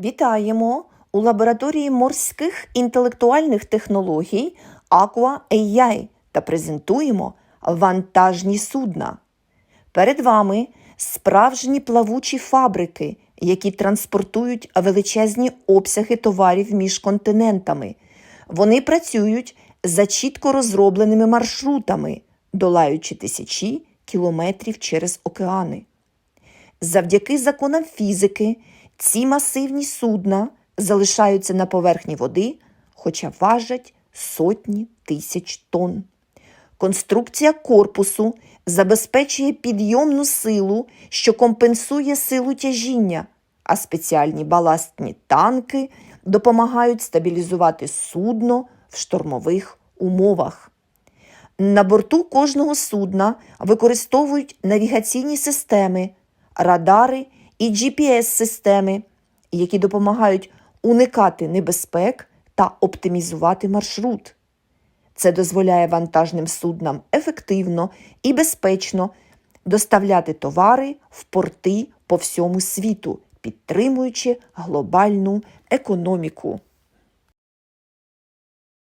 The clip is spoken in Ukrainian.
Вітаємо у лабораторії морських інтелектуальних технологій Aqua AI та презентуємо вантажні судна. Перед вами справжні плавучі фабрики, які транспортують величезні обсяги товарів між континентами. Вони працюють за чітко розробленими маршрутами, долаючи тисячі кілометрів через океани. Завдяки законам фізики ці масивні судна залишаються на поверхні води, хоча важать сотні тисяч тонн. Конструкція корпусу забезпечує підйомну силу, що компенсує силу тяжіння, а спеціальні баластні танки допомагають стабілізувати судно в штормових умовах. На борту кожного судна використовують навігаційні системи, радари і GPS-системи, які допомагають уникати небезпек та оптимізувати маршрут. Це дозволяє вантажним суднам ефективно і безпечно доставляти товари в порти по всьому світу, підтримуючи глобальну економіку.